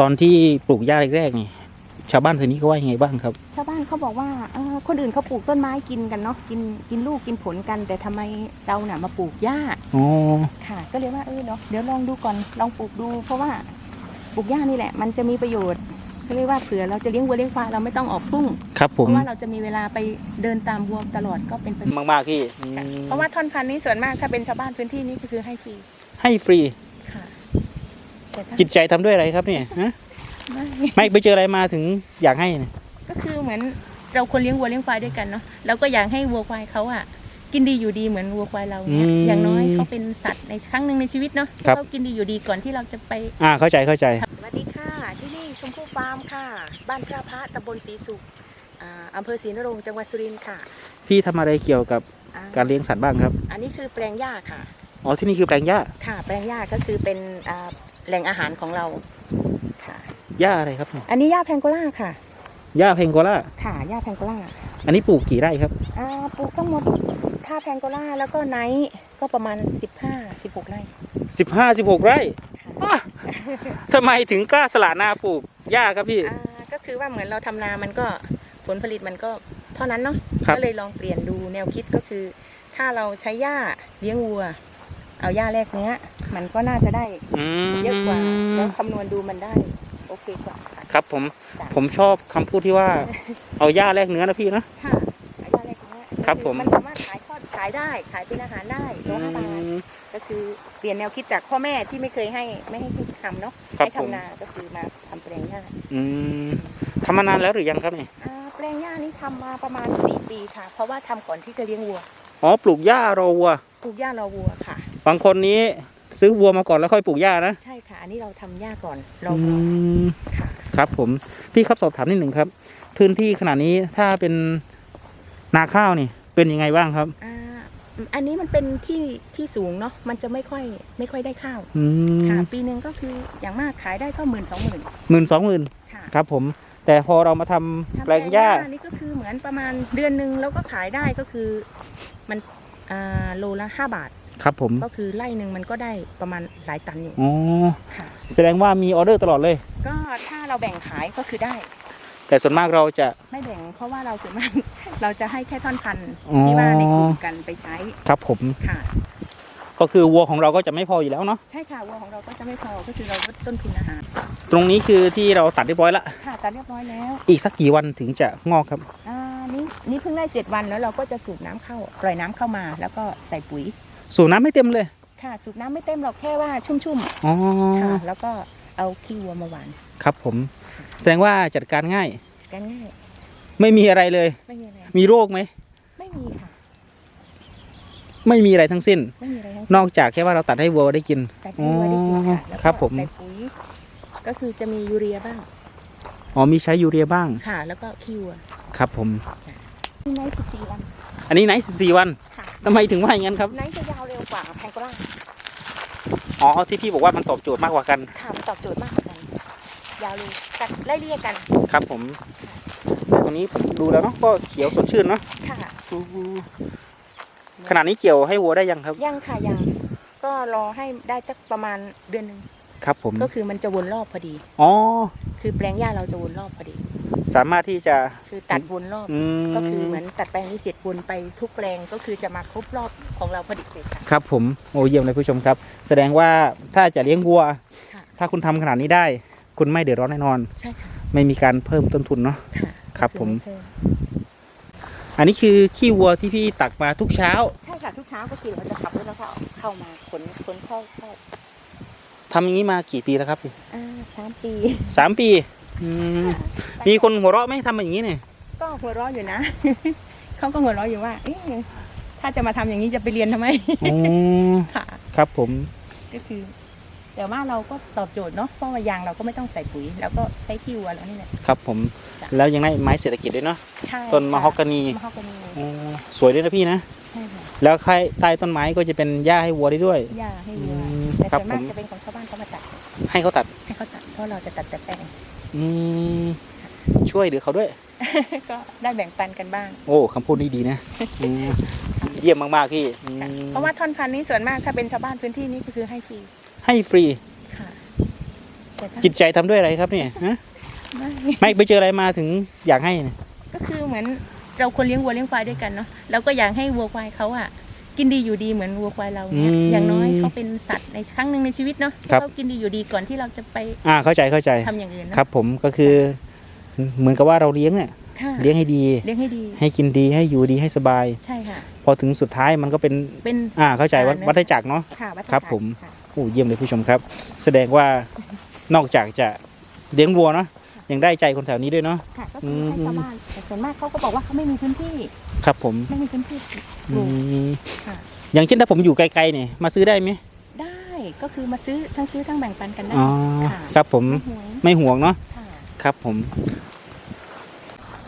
ตอนที่ปลูกหญ้าแรกๆนี่ ชาวบ้านทีนี้เขาว่ายังไงบ้างครับ ชาวบ้านเขาบอกว่าเออคนอื่นเขาปลูกต้นไม้กินกันเนาะกินกินลูกกินผลกัน แต่ทำไมเราน่ะมาปลูกหญ้าอ๋อ ค่ะ ก็เลยว่าเออเนาะเดี๋ยวลองดูก่อนลองปลูกดู เพราะว่าปลูกหญ้านี่แหละ มันจะมีประโยชน์ก็เรียกว่าเผื่อเราจะเลี้ยงวัวเลี้ยงควายเราไม่ต้องออกทุ่งครับผเพม ราะว่าเราจะมีเวลาไปเดินตามวัวตลอดก็เป็นประโยชน์มากๆพี่อืมค่ะเพราะว่าท่อนพันธุ์นี้ส่วนมากถ้าเป็นชาวบ้านพื้นที่นี้ก็คือให้ฟรีให้ฟรีค่ะ แต่ถ้าจิตใจทำด้วยอะไรครับเนี่ยฮะไม่ไม่ไปเจออะไรมาถึงอยากให้เนี่ยก็คือเหมือนเราควรเลี้ยงวัวเลี้ยงควายด้วยกันเนาะเราก็อยากให้วัวควายเขาอะกินดีอยู่ดีเหมือนวัวควายเราเนี่ยอย่างน้อยเขาเป็นสัตว์ในครั้งหนึ่งในชีวิตเนาะเขากินดีอยู่ดีก่อนที่เราจะไป อ่าเข้าใจเข้าใจ สวัสดีค่ะ ที่นี่ชมพู่ฟาร์มค่ะ บ้านพระพระตำบลศรีสุขอ่าอำเภอศรีนรงค์จังหวัดสุรินทร์ค่ะพี่ทำอะไรเกี่ยวกับอ่าการเลี้ยงสัตว์บ้างครับ อันนี้คือแปลงหญ้าค่ะ อ๋อที่นี่คือแปลงหญ้าค่ะ แปลงหญ้าก็คือเป็นอ่าแหล่งอาหารของเราค่ะ หญ้าอะไรครับเนี่ยอันนี้หญ้าแพงโกล่าค่ะ หญ้าเพงโกล่าค่ะหญ้าแพงโกล่าอันนี้ปลูกกี่ไร่ครับ อ่าปลูกทั้งหมดค่าแพงโกล่าแล้วก็ไนท์ก็ประมาณ 15 16ไร่สิบห้าสิบหกไร่ค่ะอะทำไมถึงกล้าสละนาปลูกหญ้าครับพี่ อ่าก็คือว่าเหมือนเราทำนามันก็ผลผลิตมันก็เท่านั้นเนาะครับ ก็เลยลองเปลี่ยนดูแนวคิดก็คือ ถ้าเราใช้หญ้าเลี้ยงวัว เอาหญ้าแรกเนี้ย มันก็น่าจะได้อืมเยอะกว่าแล้วคำนวณดูมันได้ โอเคกว่าค่ะ ครับผมจ้ะ ผมชอบคำพูดที่ว่า เอาหญ้าแลกเนื้อนะพี่นะ ค่ะเอาหญ้าแรกเนี้ยครับก็อผม มันสามารถขายทอดขายได้ขายเป็นอาหารได้โลห้าบาทอืมก็คือเปลี่ยนแนวคิดจากพ่อแม่ที่ไม่เคยให้ไม่ให้ทำเนาะครับให้ผม ทำนาก็คือมาทำแปลงหญ้าอืมทำมานานแล้วหรือยังครับเนี่ยอ่าแปลงหญ้านี่ทำมาประมาณสี่ปีค่ะ เพราะว่าทำก่อนที่จะเลี้ยงวัวอ๋อปลูกหญ้ารอวัวปลูกหญ้ารอวัวค่ะ บางคนนี้ซื้อวัวมาก่อนแล้วค่อยปลูกหญ้านะใช่ค่ะ อันนี้เราทำหญ้าก่อนรออืวัวมค่ะ ครับผมพี่ครับสอบถามนิดหนึ่งครับ พื้นที่ขนาดนี้ถ้าเป็นนาข้าวนี่ เป็นยังไงบ้างครับ อ่าอันนี้มันเป็นที่ที่สูงเนาะมันจะไม่ค่อยไม่ค่อยได้ข้าวอืมค่ะ ปีหนึ่งก็คืออย่างมากขายได้ก็หมื่นสองหมื่นหมื่นสองหมื่นค่ะครับผม แต่พอเรามาทำทำแปลงหญ้า นี่ก็คือเหมือนประมาณเดือนหนึ่งแล้วก็ขายได้ก็คือ มันอ่าโลละห้าบาท ครับผมก็คือไร่หนึ่งมันก็ได้ประมาณหลายตันอยู่อ๋อค่ะ แสดงว่ามีออเดอร์ตลอดเลย ก็ถ้าเราแบ่งขายก็คือได้ แต่ส่วนมากเราจะ ไม่แบ่งเพราะว่าเราส่วนมาก เราจะให้แค่ท่อนพันธุ์อ๋อที่ว่าในกลุ่มกันไปใช้ครับผมค่ะ ก็คือวัวของเราก็จะไม่พออยู่แล้วเนาะใช่ค่ะวัวของเราก็จะไม่พอก็คือเราลดต้นทุนอาหารตรงนี้คือที่เราตัดเรียบร้อยละค่ะตัดเรียบร้อยแล้ว อีกสักกี่วันถึงจะงอกครับอ่านี่นี่เพิ่งได้เจ็ดวันแล้วเราก็จะสูบน้ำเข้าปล่อยน้ำเข้ามา แล้วก็ใส่ปุ๋ย สูบน้ำไม่เต็มเลย ค่ะ สูบน้ำไม่เต็มหรอกแค่ว่าชุ่มอ๋อ ๆค่ะแล้วก็เอาขี้วัวมาหวานครับผม แสดงว่าจัดการง่าย กันง่ายไม่มีอะไรเลย ไม่มีอะไรมีโรคไหม ไม่มีค่ะ ไม่มีอะไรทั้งสิ้น ไม่มีอะไรทั้งนสิ้นอกจากแค่ว่าเราตัดให้วัวได้กิน แต่ที่วัวได้กินค่ะแล้วครัก็บผม ใส่ปุ๋ยก็คือจะมียูเรียบ้างอ๋อมีใช้ยูเรียบ้าง ค่ะ แล้วก็ขี้วัวครับผม นี่ไนท์สิบสี่วันอันนี้ไนท์สิบสี่วันค่ะทำไมถึงว่าอย่างนั้นครับไนท์จะยาวเร็วกว่าแพงโกล่าอ๋อที่พี่บอกว่ามันตอบโจทย์มากกว่ากัน ค่ะมันตอบโจทย์มากกว่ากันยาวเลยกันไล่เรียกกันครับผมตรงนี้ผมดูแล้วเนาะก็เขียวสดชื่นเนาะค่ะ ขนาดนี้เกี่ยวให้วัวได้ยังครับ ยังค่ะยัง ก็รอให้ได้สักประมาณเดือนหนึ่งครับผมก็คือมันจะวนรอบพอดี อ๋อ คือแปลงหญ้าเราจะวนรอบพอดี สามารถที่จะ คือตัดวนรอบ อืมก็คือเหมือนตัดแปลงนี้เสร็จวนไปทุกแปลงก็คือจะมาครบรอบของเราพอดีเลยค่ะ ครับผมโอ้เยี่ยมเลยผู้ชมครับ แสดงว่าถ้าจะเลี้ยงวัว ค่ะ ถ้าคุณทำขนาดนี้ได้ คุณไม่เดือดร้อนแน่นอน ใช่ค่ะไม่มีการเพิ่มต้นทุนเนาะ ค่ะครับก็อผมไเพิ่อันนี้คือขี้วัวที่พี่ตักมาทุกเช้าใช่ค่ะทุกเช้าก็คือเราจะขับรถแล้วก็เอาเข้ามาขนขนเข้าเข้าทำอย่างนี้มากี่ปีแล้วครับอ่าสามปี สามปี อืมมีคนหัวเราะไหมทำอย่างนี้เนี่ย ก็หัวเราะอยู่นะ เขาก็หัวเราะอยู่ว่าเอ๊ะถ้าจะมาทำอย่างนี้จะไปเรียนทำไม อ๋อ ค่ะ ครับผม ก็คือ แต่ว่าเราก็ตอบโจทย์เนาะเพราะว่ายางเราก็ไม่ต้องใส่ปุ๋ยแล้วก็ใช้ขี้วัวแล้วนี่แหละ ครับผม จ้ะ แล้วยังได้ไม้เศรษฐกิจด้วยเนาะ ใช่ต้นมะฮอกกานีมะฮอกกานีอ๋อสวยด้วยนะพี่นะ ใช่ค่ะแล้วใครใต้ต้นไม้ก็จะเป็นหญ้าให้วัวได้ด้วย หญ้าให้วัวอืมแต่ครับส่วนมากผมจะเป็นของชาวบ้านเขามาตัดให้เขาตัด ให้เขาตัดเพราะเราจะตัดแต่แปลง อืมช่วยเหลือเขาด้วย ก็ได้แบ่งปันกันบ้าง โอ้คำพูดนี้ดีนะอืมเยี่ยมมากๆพี่อืมเพราะว่าท่อนพันธุ์นี้ส่วนมากถ้าเป็นชาวบ้านพื้นที่นี้ก็คือให้ฟรีให้ฟรี ค่ะแต่ถ้าจิตใจทำด้วยอะไรครับเนี่ยฮะไม่ไม่ไปเจออะไรมาถึงอยากให้เนี่ยก็คือเหมือนเราควรเลี้ยงวัวเลี้ยงควายด้วยกันเนาะเราก็อยากให้วัวควายเขาอะ กินดีอยู่ดีเหมือนวัวควายเราเนี่ยอย่างน้อยเขาเป็นสัตว์ในครั้งหนึ่งในชีวิตเนาะเขากินดีอยู่ดีก่อนที่เราจะไปอ่าเข้าใจเข้าใจทำอย่างอื่นเนอะครับ ผมก็คือเหมือนกับว่าเราเลี้ยงเนี่ยค่ะเลี้ยงให้ดี เลี้ยงให้ดีให้กินดีให้อยู่ดีให้สบาย ใช่ค่ะ พอถึงสุดท้ายมันก็เป็นเป็น อ่าเข้าใจว่าอ่าเนอะวัฏจักรเนาะ ค่ะวัฏจักครับผม ค่ะ โอ้เยี่ยมเลยผู้ชมครับ แสดงว่านอกจากจะเลี้ยงวัวเนาะ ยังได้ใจคนแถวนี้ด้วยเนาะ ค่ะก็คือให้ชาวบ้านแต่ส่วนมากเขาก็บอกว่าเขาไม่มีพื้นที่ครับผมไม่มีพื้นที่ปอืลูกมค่ะ อย่างเช่นถ้าผมอยู่ไกลๆเนี่ยมาซื้อได้ไหมได้ก็คือมาซื้อทั้งซื้อทั้งแบ่งปันกันได้อ๋อค่ะครับผมไม่หวงไม่ห่วงเนาะค่ะ ครับผม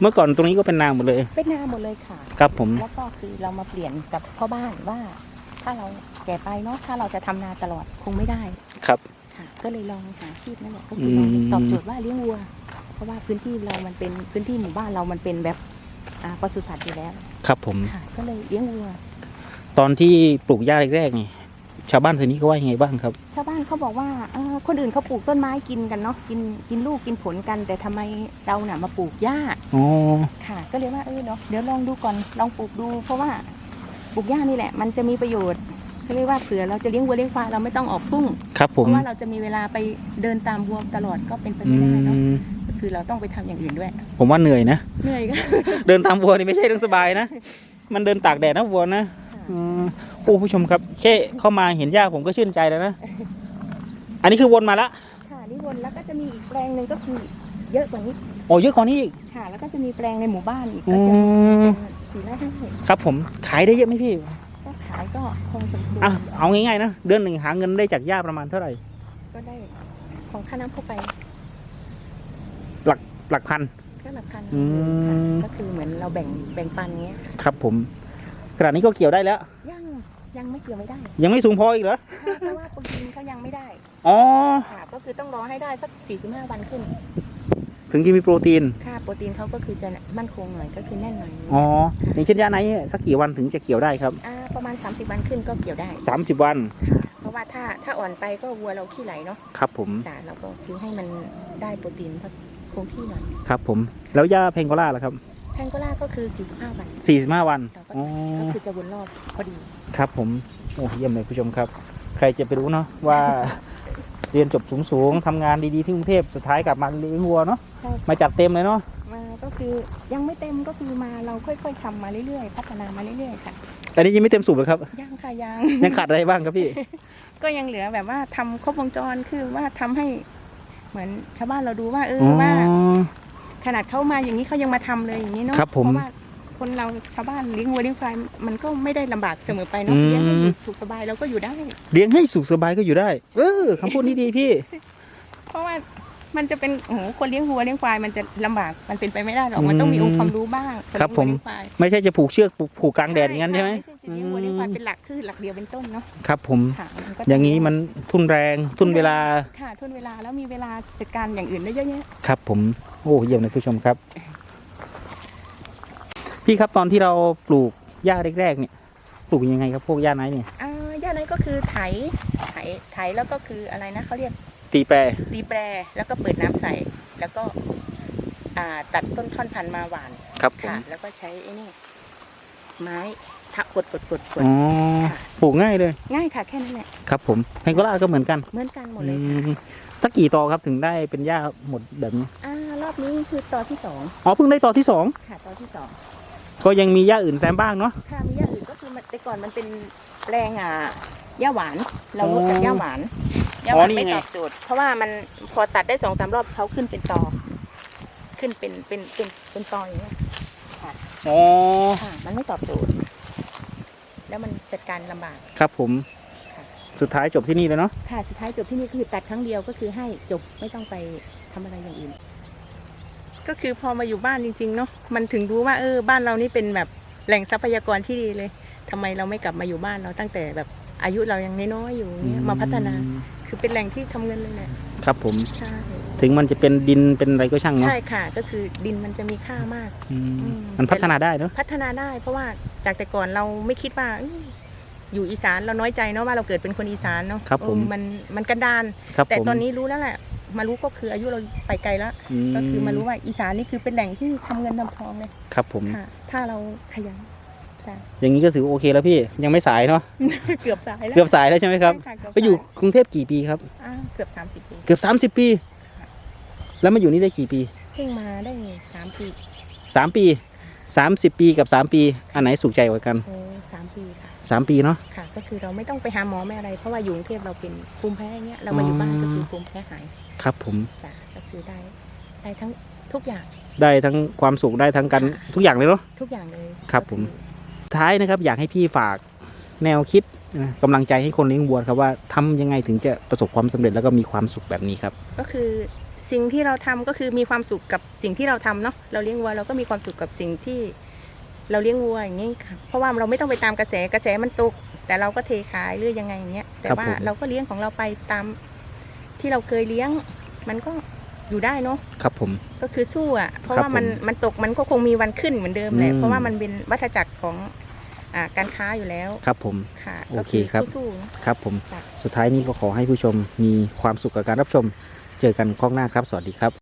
เมื่อก่อนตรงนี้ก็เป็นนาหมดเลย เป็นนาหมดเลยค่ะ ครับผม แล้วก็คือเรามาเปลี่ยนกับพ่อบ้านว่า ถ้าเราแก่ไปเนาะถ้าเราจะทำนาตลอดคงไม่ได้ครับ ค่ะ ก็เลยลองหาอาชีพนั่นแหละก็คือลองอืมตอบโจทย์ว่าเลี้ยงวัวเพ ราะว่าพื้นที่เรามันเป็นพื้นที่หมู่บ้านเรามันเป็นแบบอ่าปศุสัตว์อยู่แล้วครับผม ค่ะ ก็เลยเลี้ยงวัว ตอนที่ปลูกหญ้าแรกๆนี่ชาวบ้านแถวนี้เขาว่ายังไงบ้างครับ ชาวบ้านเขาบอกว่าเอ่อคนอื่นเขาปลูกต้นไม้กินกันเนาะกินกินลูกกินผลกัน แต่ทำไมเราเนี่ยมาปลูกหญ้าอ๋อ ค่ะ ก็เลยว่าเออเนาะเดี๋ยวลองดูก่อนลองปลูกดู เพราะว่าปลูกหญ้านี่แหละ มันจะมีประโยชน์ก็เรียกว่าเผื่อเราจะเลี้ยงวัวเลี้ยงควายเราไม่ต้องออกทุ่งครับผเพมราะว่าเราจะมีเวลาไปเดินตามวัวตลอดก็เป็นไปอืไม่ได้เนาะมก็ คือเราต้องไปทำอย่างอื่นด้วย ผมว่าเหนื่อยนะเหนื่อยก็เดินตามวัวนี่ไม่ใช่เรื่องสบายนะ มันเดินตากแดดนะวัวนะอืมโอ้ผู้ชมครับแค่เข้ามาเห็นหญ้าผมก็ชื่นใจแล้วนะ อันนี้คือวนมาละค่ะนี่วนแล้วก็จะมีอีกแปลงหนึ่งก็คือเยอะกว่านี้โอ้เยอะกว่านี้อีกค่ะแล้วก็จะมีแปลงในหมู่บ้านอีกอืก็จะมีมเป็นสี่ไร่ห้าไร่ครับผมขายได้เยอะไหมพี่ก็ขายก็คงสมควรอะเอาง่ายๆนะเดือนหนึ่งหาเงินได้จากหญ้าประมาณเท่าไหร่ ก็ได้ของค่าน้ำเข้าไป หลักพัน ก็หลักพันอืมค่ะก็คือเหมือนเราแบ่งแบ่งปันเงี้ยค่ะครับผมขณะนี้ก็เกี่ยวได้แล้ว ยังยังไม่เกี่ยวไม่ได้ยังไม่สูงพออีกเหรอค่ะเพราะว่าโปรตีนเขายังไม่ได้อ๋อค่ะ ก็คือต้องรอให้ได้สัก 45 วันขึ้น ถึงจะมีโปรตีนค่าโปรตีนเขาก็คือจะมั่นคงหน่อยก็คือแน่นหน่อยอ๋ออย่างเช่นยาไนท์เนี่ยสักกี่วันถึงจะเกี่ยวได้ครับอ่าประมาณ 30 วันขึ้นก็เกี่ยวได้ 30 วันค่ะเพราะว่าถ้าถ้าอ่อนไปก็วัวเราขี้ไหลเนาะครับผม จ้ะเราก็คือให้มันได้โปรตีนสัก คงที่หน่อยครับผมแล้วยาเพงโกล่าล่ะครับแพงโกล่าก็คือ 45 วัน45 วันเราก็อ๋อ ก็คือจะวนรอบพอดี ครับผมโอ้เยี่ยมเลยผู้ชมครับ ใครจะไปรู้เนาะว่า เรียนจบสูงๆทำงานดีๆที่กรุงเทพสุดท้ายกลับมาเลี้ยงวัวเนาะใช่ มาจัดเต็มเลยเนาะมาก็คือยังไม่เต็มก็คือมาเราค่อยๆทำมาเรื่อยๆ พัฒนามาเรื่อยๆค่ะแต่นี่ยังไม่เต็มสูบเลยครับยังค่ะยังยังขาดอะไรบ้างครับพี่ ก็ยังเหลือแบบว่าทำครบวงจรคือว่าทำให้ เหมือนชาวบ้านเราดูว่าเอออ๋อว่า ขนาดเขามาอย่างนี้เขายังมาทำเลยอย่างนี้เนาะครับผมเพราะว่าคนเราชาวบ้านเลี้ยงวัวเลี้ยงควายมันก็ไม่ได้ลำบากเสมอไปเนาะอืม เลี้ยงให้อยู่สุขสบายเราก็อยู่ได้ เลี้ยงให้สุขสบายก็อยู่ได้ เออคำพูดนี้ดีพี่ เพราะว่า มันจะเป็นโอ้โหคนเลี้ยงวัวเลี้ยงควายมันจะลำบากมันเป็นไปไม่ได้หรอกมันต้องมีองค์ความรู้บ้างนครับเลี้ยงวัวผมเลี้ยงควายไม่ใช่จะผูกเชือกผูกผูกกลางแดดอย่างนั้นใช่ไหมไม่ใช่จะเลี้ยงวัวเลี้ยงควายเป็นหลักคือหลักเดียวเป็นต้นเนาะครับผม ค่ะมัก็อย่างนี้มันทุนแรงทุนเวลาค่ะทุนเวลาแล้วมีเวลาจัดการอย่างอื่นได้เยอะแยะ ครับผม โอ้เยี่ยมเลยผู้ชมครับ พี่ครับตอนที่เราปลูกหญ้าแรกๆเนี่ย ปลูกยังไงครับพวกหญ้าไนท์เนี่ย อ่าย่านนั้นก็คือไถ ไถ ไถแล้วก็คืออะไรนะเขาเรียก ตีแปรตีแปรแล้วก็เปิดน้ำใส่ แล้วก็อ่าตัดต้นท่อนพันธุ์มาหวานครับผมค่ะ แล้วก็ใช้ไอ้นี่ ไม้ทักกดกดกดกด อ๋อค่ะ ปลูกง่ายเลยง่ายค่ะ แค่นั้นแหละครับ ผมเพงโกล่าก็เหมือนกันเหมือนกันหมดเลยอืมสักกี่ตอครับถึงได้เป็นหญ้าหมดแบบนี้อ่ารอบนี้คือตอที่สองอ๋อเพิ่งได้ตอที่สองค่ะตอที่สองก็ยังมีหญ้าอื่นแซมบ้างเนาะ ค่ะมีหญ้าอื่นก็คือมันแต่ก่อนมันเป็นแปลงอ่าหญ้าหวาน เราลดจากหญ้าหวาน หญ้าหวานไม่ตอบโจทย์ เพราะว่ามันพอตัดได้สองสามรอบเขาขึ้นเป็นตอ ขึ้นเป็นเป็นเป็นเป็นตออย่างเงี้ยอ๋อค่ะ มันไม่ตอบโจทย์ แล้วมันจัดการลำบาก ครับผม ค่ะ สุดท้ายจบที่นี่เลยเนาะค่ะสุดท้ายจบที่นี่คือตัดครั้งเดียวก็คือให้จบไม่ต้องไปทำอะไรอย่างอื่น ก็คือพอมาอยู่บ้านจริงๆเนาะมันถึงรู้ว่าเออบ้านเรานี่เป็นแบบแหล่งทรัพยากรที่ดีเลยทำไมเราไม่กลับมาอยู่บ้านเราตั้งแต่แบบอายุเรายังน้อยๆอยู่อย่างเงี้ยมาพัฒนา คือเป็นแหล่งที่ทำเงินเลยแหละครับผม ใช่ถึงมันจะเป็นดินเป็นอะไรก็ช่างเนาะใช่ค่ะ ก็คือดินมันจะมีค่ามาก อืมอืม มันพัฒนาได้เนาะ พัฒนาได้ เพราะว่าจากแต่ก่อนเราไม่คิดว่าอื้ออยู่อีสานเราน้อยใจเนาะว่าเราเกิดเป็นคนอีสานเนาะครับผม เออมันมันกันดาน ครับแต่ผมตอนนี้รู้แล้วแหละมารู้ก็คืออายุเราไปไกลแล้วก็คือมารู้ว่าอีสานนี่คือเป็นแหล่งที่ทำเงินทำทองเลยครับผม ค่ะ ถ้าเราขยันจ้ะ อย่างนี้ก็ถือโอเคแล้วพี่ยังไม่สายเนาะเกือบสายแล้วเกือบสายแล้วใช่ไหมครับใช่ะเกืบไปอยู่สากรุงเทพกี่ปีครับ อ่าเกือบสามสิบปีเกือบสามสิบปี แล้วมาอยู่นี่ได้กี่ปีเพิ่งมาได้สามปีสามปีสามสิบปีกับสามปี อันไหนสุขใจกว่ากันโอ้สามปีค่ะ สามปีเนาะ ค่ะ ก็คือเราไม่ต้องไปหาหมอไม่อะไร เพราะว่าอยู่กรุงเทพเราเป็นภูมิแพ้อย่างเงี้ยเรามาอยู่บ้านก็คือภูมิแพ้หายครับผมจ้ะก็คือได้ได้ทั้งทุกอย่างได้ทั้งความสุขได้ทั้งกันทุกอย่างเลยเนาะ ทุกอย่างเลยครับผม ท้ายนะครับ อยากให้พี่ฝากแนวคิดนะกำลังใจให้คนเลี้ยงวัวครับว่าทำยังไงถึงจะประสบความสำเร็จแล้วก็มีความสุขแบบนี้ครับ ก็คือสิ่งที่เราทำก็คือมีความสุขกับสิ่งที่เราทำเนาะเราเลี้ยงวัวเราก็มีความสุขกับสิ่งที่เราเลี้ยงวัวอย่างนี้ค่ะเพราะว่าเราไม่ต้องไปตามกระแสกระแสมันตก แต่เราก็เทขายหรือยังไงอย่างเงี้ยแต่ครับว่าผมเราก็เลี้ยงของเราไปตามที่เราเคยเลี้ยง มันก็อยู่ได้เนาะครับผมก็คือสู้อะเพราะครับว่ามันผมมันตกมันก็คงมีวันขึ้นเหมือนเดิมแหละอืมเพราะว่ามันเป็นวัฏจักรของ อ่าการค้าอยู่แล้วครับผม ค่ะโอก็เคคือครับสู้ๆเนอะครับผม จ้ะ สุดท้ายนี้ก็ขอให้ผู้ชมมีความสุขกับการรับชม เจอกันข้องหน้าครับ สวัสดีครับ